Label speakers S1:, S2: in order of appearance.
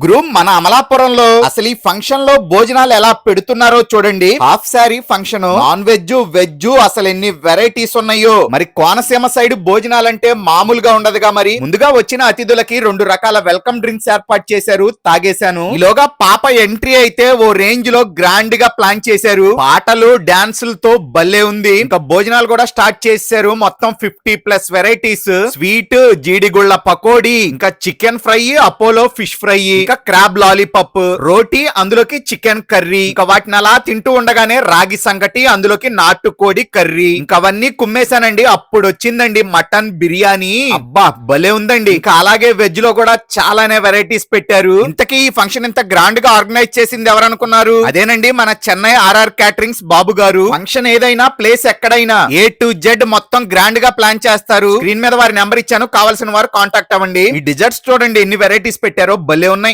S1: Groom మన అమలాపురంలో. అసలు ఈ ఫంక్షన్లో భోజనాలు ఎలా పెడుతున్నారో చూడండి. Half sorry function non veg veg అసలు ఎన్ని వెరైటీస్ ఉన్నాయో. మరి కోనసీమ సైడ్ భోజనాలంటే మామూలుగా ఉండదుగా మరి. ముందుగా వచ్చిన అతిథులకి రెండు రకాల వెల్కమ్ డ్రింక్స్ ఏర్పాటు చేశారు తాగేశాను. ఈలోగా పాప ఎంట్రీ అయితే ఓ రేంజ్లో గ్రాండ్గా ప్లాన్ చేశారు. పాటలు డాన్సులతో భలే ఉంది. ఇంకా భోజనాలు కూడా స్టార్ట్ చేశారు. మొత్తం ఫిఫ్టీ ప్లస్ వెరైటీస్. స్వీట్ జీడిగుళ్ళ పకోడీ ఇంకా chicken fry Apollo fish fry. ఇంకా క్రాబ్ లాలీపాప్ రోటీ అందులోకి చికెన్ కర్రీ ఇంకా వాటిని అలా తింటూ ఉండగానే రాగి సంగటి అందులోకి నాటుకోడి కర్రీ. ఇంకా అవన్నీ కుమ్మేశానండి. అప్పుడు వచ్చిందండి మటన్ బిర్యానీ. అబ్బా భలే ఉందండి. ఇంకా అలాగే వెజ్లో కూడా చాలానే వెరైటీస్ పెట్టారు. ఇంతకీ ఈ ఫంక్షన్ ఇంత గ్రాండ్గా ఆర్గనైజ్ చేసింది ఎవరనుకున్నారు అదేనండి మన చెన్నై ఆర్ఆర్ క్యాటరింగ్స్ బాబు గారు. ఫంక్షన్ ఏదైనా ప్లేస్ ఎక్కడైనా. ఏ టు జెడ్ మొత్తం గ్రాండ్గా ప్లాన్ చేస్తారు. స్క్రీన్ మీద వారి నెంబర్ ఇచ్చాను. కావాల్సిన వారు కాంటాక్ట్ అవ్వండి. ఈ డిజర్ట్స్ చూడండి ఎన్ని వెరైటీస్ పెట్టారో. భలే ఉన్నాయి.